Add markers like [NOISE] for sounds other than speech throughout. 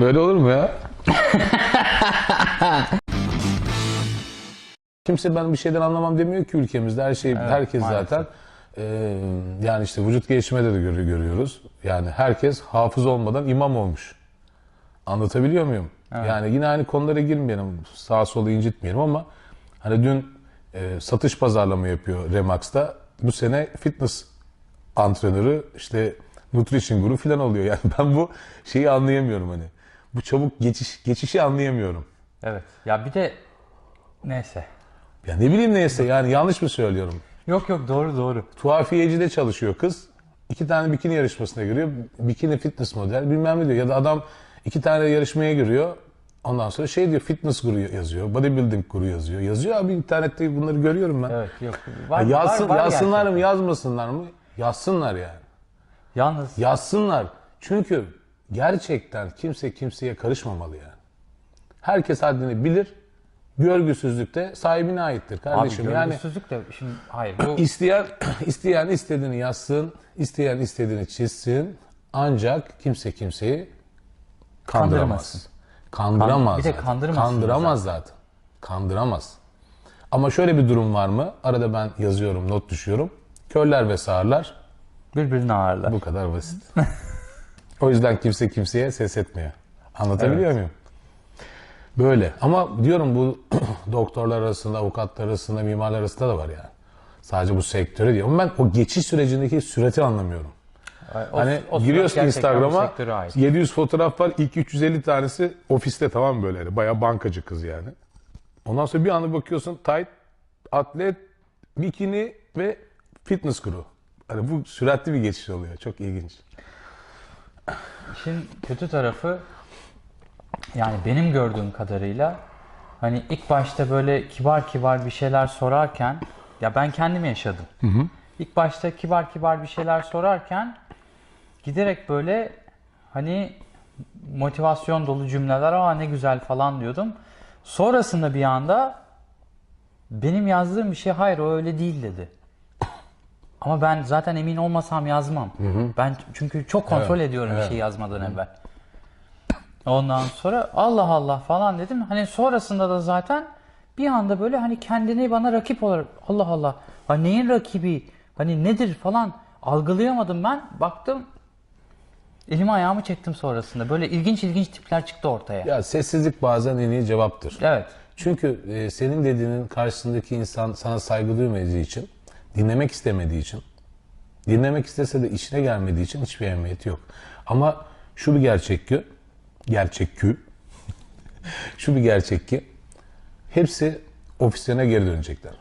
Böyle olur mu ya? [LAUGHS] Kimse ben bir şeyden anlamam demiyor ki ülkemizde. Her şey herkes maalesef. zaten e, yani işte vücut gelişmede de görü- görüyoruz. Yani herkes hafız olmadan imam olmuş. Anlatabiliyor muyum? Yani yine aynı konulara girmeyelim. Sağa sola incitmeyelim ama hani dün e, satış pazarlama yapıyor Remax'ta. Bu sene fitness antrenörü işte nutrition guru falan oluyor. [LAUGHS] Yani ben bu şeyi anlayamıyorum hani. Bu çabuk geçiş geçişi anlayamıyorum. Evet. Ya bir de neyse. Ya ne bileyim neyse yani yanlış mı söylüyorum? Yok yok doğru doğru. Tuhafiyecide çalışıyor kız. İki tane bikini yarışmasına giriyor. Bikini fitness model bilmem ne diyor. Ya da adam iki tane yarışmaya giriyor. Ondan sonra şey diyor fitness guru yazıyor. Bodybuilding guru yazıyor. Yazıyor abi internette bunları görüyorum ben. Evet yok. Ya Var, yazsın, var, var yazsınlar gerçekten. mı yazmasınlar mı? Yazsınlar yani. Yalnız Yazsınlar. Çünkü gerçekten kimse kimseye karışmamalı yani. Herkes haddini bilir. Görgüsüzlük de sahibine aittir abi kardeşim. yani görgüsüzlük de şimdi hayır bu isteyen [CLEARS THROAT] isteyen istediğini yazsın, isteyen istediğini çizsin. Ancak kimse kimseyi kandıramaz. Kandıramaz. Bir de zaten. kandırmasın Kandıramaz zaten. Kandıramaz. Ama şöyle bir durum var mı? Arada ben yazıyorum, not düşüyorum. Körler ve sağırlar birbirini ağırlar. bu kadar basit. [LAUGHS] o yüzden kimse kimseye ses etmiyor. Anlatabiliyor Evet. muyum? Böyle. Ama diyorum bu [CLEARS THROAT] doktorlar arasında, avukatlar arasında, mimarlar arasında da var yani. Sadece bu sektöre diyor. Ama ben o geçiş sürecindeki süreti anlamıyorum. O- Hani o giriyorsun Instagram'a sektöre ait. 700 fotoğraf var. İlk 350 tanesi ofiste tamam böyle. Bayağı bankacı kız yani. Ondan sonra bir anda bakıyorsun tight, atlet, bikini ve fitness guru. Hani bu süratli bir geçiş oluyor. Çok ilginç. İşin kötü tarafı yani benim gördüğüm kadarıyla hani ilk başta böyle kibar kibar bir şeyler sorarken ya ben kendim yaşadım. İlk başta kibar kibar bir şeyler sorarken giderek böyle hani motivasyon dolu cümleler aa ne güzel falan diyordum. Sonrasında bir anda benim yazdığım bir şey hayır o öyle değil dedi. Ama ben zaten emin olmasam yazmam. Ben çünkü çok kontrol Evet, ediyorum bir evet. şey yazmadan evvel. Ondan sonra Allah Allah falan dedim. Hani sonrasında da zaten bir anda böyle hani kendini bana rakip olarak Allah Allah. Ha neyin rakibi? Hani nedir falan algılayamadım ben. Baktım elimi ayağımı çektim sonrasında. Böyle ilginç ilginç tipler çıktı ortaya. Ya sessizlik bazen en iyi cevaptır. Evet. Çünkü e, senin dediğinin karşısındaki insan sana saygı duymadığı için, dinlemek istemediği için, dinlemek istese de işine gelmediği için hiçbir ehemmiyeti yok. Ama şu bir gerçek ki, gerçek ki, [LAUGHS] şu bir gerçek ki, hepsi ofislerine geri dönecekler.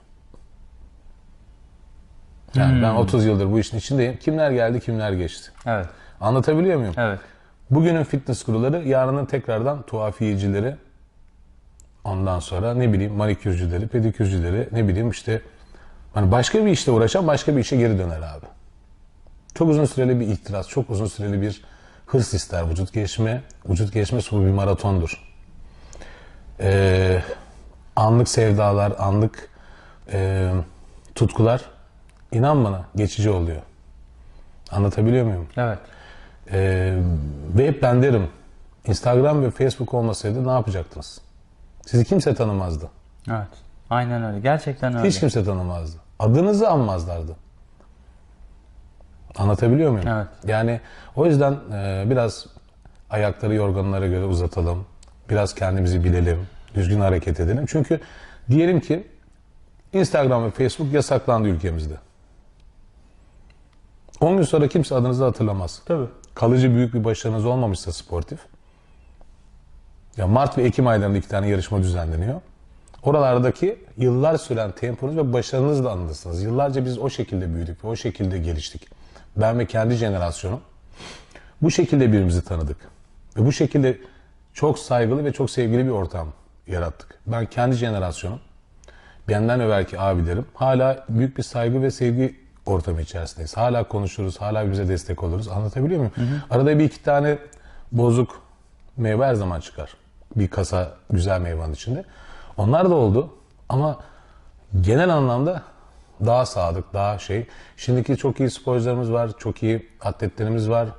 Yani ben 30 yıldır bu işin içindeyim. Kimler geldi, kimler geçti. Evet. Anlatabiliyor muyum? Evet. Bugünün fitness kuruları, yarının tekrardan tuhafiyecileri, ondan sonra ne bileyim manikürcüleri, pedikürcüleri, ne bileyim işte hani başka bir işle uğraşan başka bir işe geri döner abi. Çok uzun süreli bir ihtiras, çok uzun süreli bir hırs ister vücut gelişme. Vücut gelişmesi bu bir maratondur. Ee, anlık sevdalar, anlık e, tutkular inan bana geçici oluyor. Anlatabiliyor muyum? Evet. Ee, ve hep ben derim Instagram ve Facebook olmasaydı ne yapacaktınız? Sizi kimse tanımazdı. Evet. Aynen öyle. Gerçekten öyle. Hiç kimse tanımazdı. Adınızı anmazlardı. Anlatabiliyor muyum? Evet. Yani o yüzden e, biraz ayakları yorganlara göre uzatalım. Biraz kendimizi bilelim. Düzgün hareket edelim. Çünkü diyelim ki Instagram ve Facebook yasaklandı ülkemizde. 10 gün sonra kimse adınızı hatırlamaz. Tabii. kalıcı büyük bir başarınız olmamışsa sportif. Ya Mart ve Ekim aylarında iki tane yarışma düzenleniyor. Oralardaki yıllar süren temponuz ve başarınızla anılırsınız. Yıllarca biz o şekilde büyüdük ve o şekilde geliştik. Ben ve kendi jenerasyonum bu şekilde birbirimizi tanıdık. Ve bu şekilde çok saygılı ve çok sevgili bir ortam yarattık. Ben kendi jenerasyonum, benden evvelki abilerim hala büyük bir saygı ve sevgi ortamı içerisindeyiz. Hala konuşuruz, hala bize destek oluruz. Anlatabiliyor muyum? Arada bir iki tane bozuk meyve her zaman çıkar. Bir kasa güzel meyvanın içinde. Onlar da oldu ama genel anlamda daha sadık, daha şey. Şimdiki çok iyi sporcularımız var, çok iyi atletlerimiz var.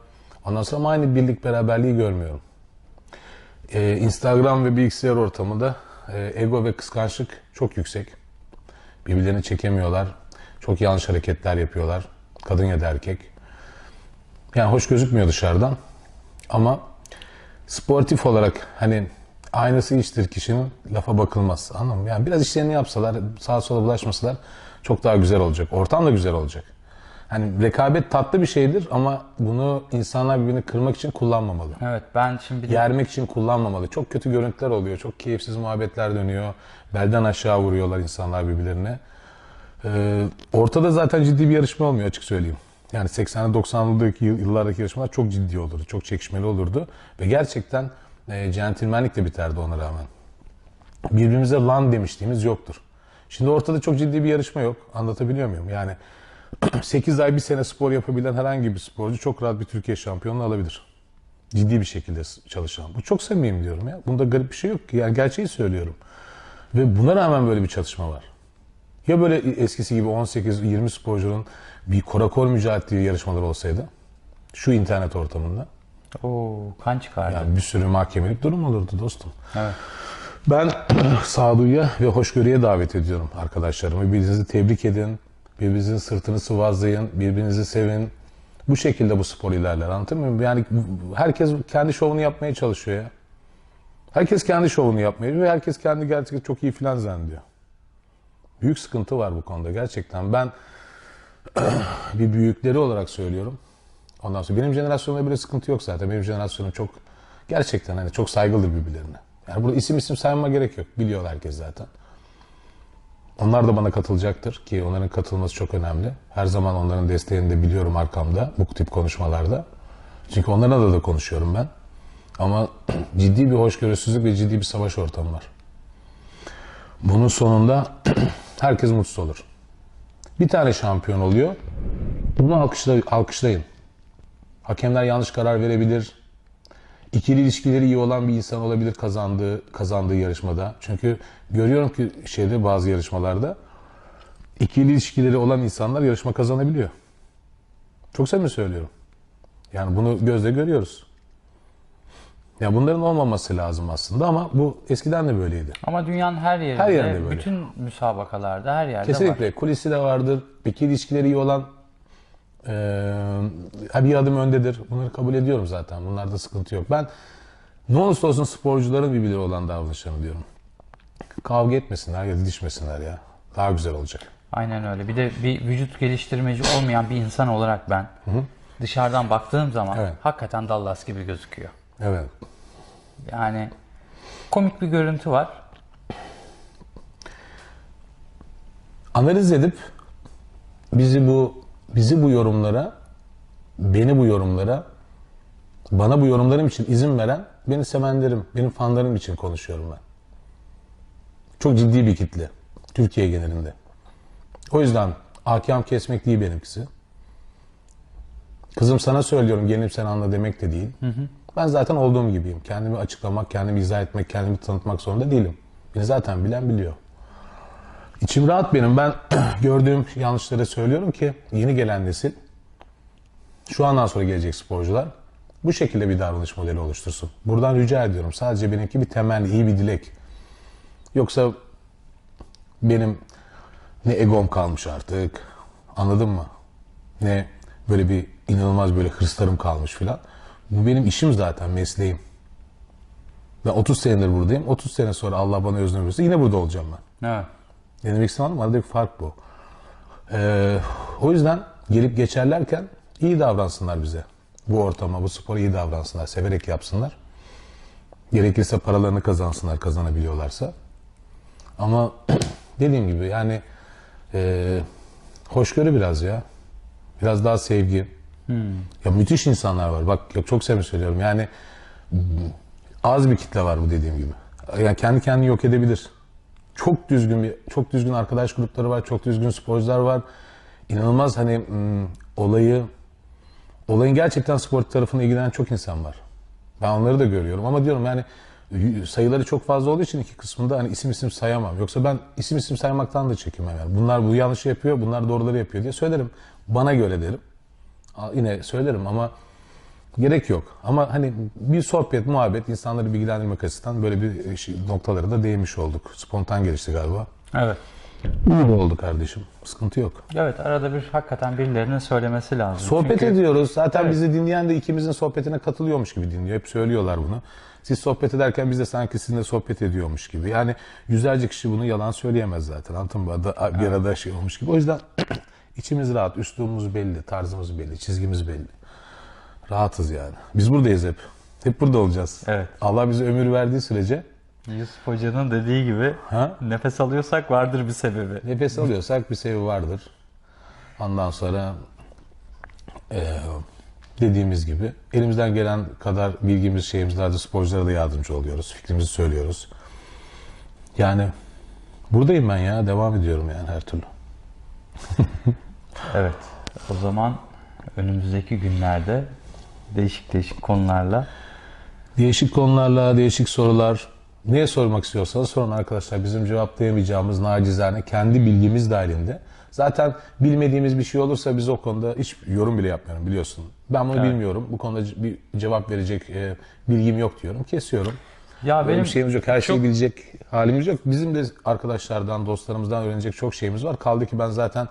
Ondan sonra aynı birlik beraberliği görmüyorum. Ee, Instagram ve bilgisayar ortamında e, ego ve kıskançlık çok yüksek. Birbirlerini çekemiyorlar. Çok yanlış hareketler yapıyorlar. Kadın ya da erkek. Yani hoş gözükmüyor dışarıdan. Ama sportif olarak hani aynası iştir kişinin lafa bakılmaz. Anladın mı? Yani biraz işlerini yapsalar, sağa sola bulaşmasalar çok daha güzel olacak. Ortam da güzel olacak. Hani rekabet tatlı bir şeydir ama bunu insanlar birbirini kırmak için kullanmamalı. Evet ben şimdi bir de Yermek için kullanmamalı. Çok kötü görüntüler oluyor. Çok keyifsiz muhabbetler dönüyor. Belden aşağı vuruyorlar insanlar birbirlerine. Ee, ortada zaten ciddi bir yarışma olmuyor açık söyleyeyim. Yani 80'li 90'lıdaki yıl- yıllardaki yarışmalar çok ciddi olurdu. Çok çekişmeli olurdu. Ve gerçekten e, centilmenlik de biterdi ona rağmen. Birbirimize lan demişliğimiz yoktur. Şimdi ortada çok ciddi bir yarışma yok. Anlatabiliyor muyum? Yani [CLEARS THROAT] 8 ay bir sene spor yapabilen herhangi bir sporcu çok rahat bir Türkiye şampiyonluğu alabilir. Ciddi bir şekilde çalışan. Bu çok samimiyim diyorum ya. Bunda garip bir şey yok ki. Yani gerçeği söylüyorum. Ve buna rağmen böyle bir çalışma var. Ya böyle eskisi gibi 18-20 sporcunun bir korakor mücadele yarışmaları olsaydı şu internet ortamında Oo, kan çıkardı. yani bir sürü mahkemelik durum olurdu dostum. Evet. Ben [CLEARS THROAT] sağduyuya ve hoşgörüye davet ediyorum arkadaşlarımı. Birbirinizi tebrik edin, birbirinizin sırtını sıvazlayın, birbirinizi sevin. Bu şekilde bu spor ilerler anlatabiliyor muyum? Yani herkes kendi şovunu yapmaya çalışıyor ya. Herkes kendi şovunu yapmaya ve herkes kendi gerçekten çok iyi filan zannediyor. Büyük sıkıntı var bu konuda gerçekten. Ben [CLEARS THROAT] bir büyükleri olarak söylüyorum. Ondan sonra benim jenerasyonumda böyle sıkıntı yok zaten. Benim jenerasyonum çok gerçekten hani çok saygılıdır birbirlerine. Yani burada isim isim sayma gerek yok. Biliyor herkes zaten. Onlar da bana katılacaktır ki onların katılması çok önemli. Her zaman onların desteğini de biliyorum arkamda bu tip konuşmalarda. Çünkü onlarla da, da konuşuyorum ben. Ama [CLEARS THROAT] ciddi bir hoşgörüsüzlük ve ciddi bir savaş ortamı var. Bunun sonunda [CLEARS THROAT] herkes mutsuz olur. Bir tane şampiyon oluyor. Bunu alkışla, alkışlayın. Hakemler yanlış karar verebilir. İkili ilişkileri iyi olan bir insan olabilir kazandığı kazandığı yarışmada. Çünkü görüyorum ki şeyde bazı yarışmalarda ikili ilişkileri olan insanlar yarışma kazanabiliyor. Çok samimi söylüyorum. Yani bunu gözle görüyoruz. Ya bunların olmaması lazım aslında ama bu eskiden de böyleydi. Ama dünyanın her yerinde, Her yerinde böyle. bütün müsabakalarda her yerde var. Kesinlikle. Kulisi de vardır. İkili ilişkileri iyi olan eee bir adım öndedir. Bunları kabul ediyorum zaten. Bunlarda sıkıntı yok. Ben ne olursa olsun sporcuların birbirleri olan davranışlarını diyorum. Kavga etmesinler ya didişmesinler ya. Daha güzel olacak. Aynen öyle. Bir de bir vücut geliştirmeci olmayan bir insan olarak ben dışarıdan baktığım zaman Evet. hakikaten Dallas gibi gözüküyor. Evet. Yani komik bir görüntü var. Analiz edip bizi bu bizi bu yorumlara beni bu yorumlara bana bu yorumlarım için izin veren beni sevenlerim, benim fanlarım için konuşuyorum ben. Çok ciddi bir kitle. Türkiye genelinde. O yüzden ahkam kesmek değil benimkisi. Kızım sana söylüyorum gelip sen anla demek de değil. Ben zaten olduğum gibiyim. Kendimi açıklamak, kendimi izah etmek, kendimi tanıtmak zorunda değilim. Beni zaten bilen biliyor. İçim rahat benim. Ben [CLEARS THROAT] gördüğüm yanlışları söylüyorum ki yeni gelen nesil, şu andan sonra gelecek sporcular bu şekilde bir davranış modeli oluştursun. Buradan rica ediyorum. Sadece benimki bir temenni, iyi bir dilek. Yoksa benim ne egom kalmış artık. Anladın mı? Ne böyle bir inanılmaz böyle hırslarım kalmış filan. Bu benim işim zaten, mesleğim. Ben 30 senedir buradayım. 30 sene sonra Allah bana özgür verirse yine burada olacağım ben. Evet. Ne demek mı? Aradaki fark bu. Ee, o yüzden gelip geçerlerken iyi davransınlar bize. Bu ortama, bu spora iyi davransınlar. Severek yapsınlar. Gerekirse paralarını kazansınlar kazanabiliyorlarsa. Ama [CLEARS THROAT] dediğim gibi yani e, hoşgörü biraz ya. Biraz daha sevgi. Ya müthiş insanlar var. Bak çok sevmiş söylüyorum. Yani az bir kitle var bu dediğim gibi. Yani kendi kendini yok edebilir. Çok düzgün bir çok düzgün arkadaş grupları var, çok düzgün sporcular var. İnanılmaz hani mm, olayı olayın gerçekten spor tarafına ilgilenen çok insan var. Ben onları da görüyorum ama diyorum yani sayıları çok fazla olduğu için iki kısmında hani isim isim sayamam. Yoksa ben isim isim saymaktan da çekinmem yani. Bunlar bu yanlışı yapıyor, bunlar doğruları yapıyor diye söylerim. Bana göre derim. Yine söylerim ama Gerek yok. Ama hani bir sohbet, muhabbet, insanları bilgilendirmek açısından böyle bir şey, noktalara da değinmiş olduk. Spontan gelişti galiba. Evet. İyi de oldu kardeşim. Sıkıntı yok. Evet arada bir hakikaten birilerinin söylemesi lazım. Sohbet Çünkü- ediyoruz. Zaten Evet. bizi dinleyen de ikimizin sohbetine katılıyormuş gibi dinliyor. Hep söylüyorlar bunu. Siz sohbet ederken biz de sanki sizinle sohbet ediyormuş gibi. Yani yüzlerce kişi bunu yalan söyleyemez zaten. Anladın mı? Bir arada şey olmuş gibi. O yüzden [CLEARS THROAT] içimiz rahat, üslubumuz belli, tarzımız belli, çizgimiz belli. Rahatız yani. Biz buradayız hep. Hep burada olacağız. Evet. Allah bize ömür verdiği sürece Yusuf Hoca'nın dediği gibi ha? nefes alıyorsak vardır bir sebebi. Nefes alıyorsak bir sebebi vardır. Ondan sonra eee, dediğimiz gibi elimizden gelen kadar bilgimiz şeyimizlerde sporculara da yardımcı oluyoruz. Fikrimizi söylüyoruz. Yani buradayım ben ya. Devam ediyorum yani her türlü. Evet. O zaman önümüzdeki günlerde değişik değişik konularla Değişik konularla, değişik sorular. Neye sormak istiyorsanız sorun arkadaşlar. Bizim cevaplayamayacağımız nacizane kendi bilgimiz dahilinde. Zaten bilmediğimiz bir şey olursa biz o konuda hiç yorum bile yapmıyorum biliyorsun. Ben bunu Evet. bilmiyorum. Bu konuda bir cevap verecek e, bilgim yok diyorum. Kesiyorum. ya Benim benim bir şeyimiz yok. Her şeyi çok- bilecek halimiz yok. Bizim de arkadaşlardan, dostlarımızdan öğrenecek çok şeyimiz var. Kaldı ki ben zaten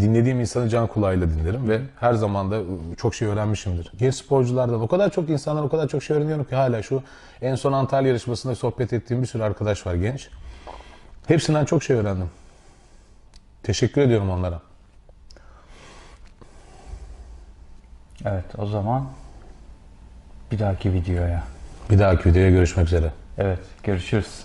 dinlediğim insanı can kulağıyla dinlerim ve her zaman da çok şey öğrenmişimdir. Genç sporculardan o kadar çok insanlar o kadar çok şey öğreniyorum ki hala şu en son Antalya yarışmasında sohbet ettiğim bir sürü arkadaş var genç. Hepsinden çok şey öğrendim. Teşekkür ediyorum onlara. Evet o zaman bir dahaki videoya. Bir dahaki videoya görüşmek üzere. Evet görüşürüz.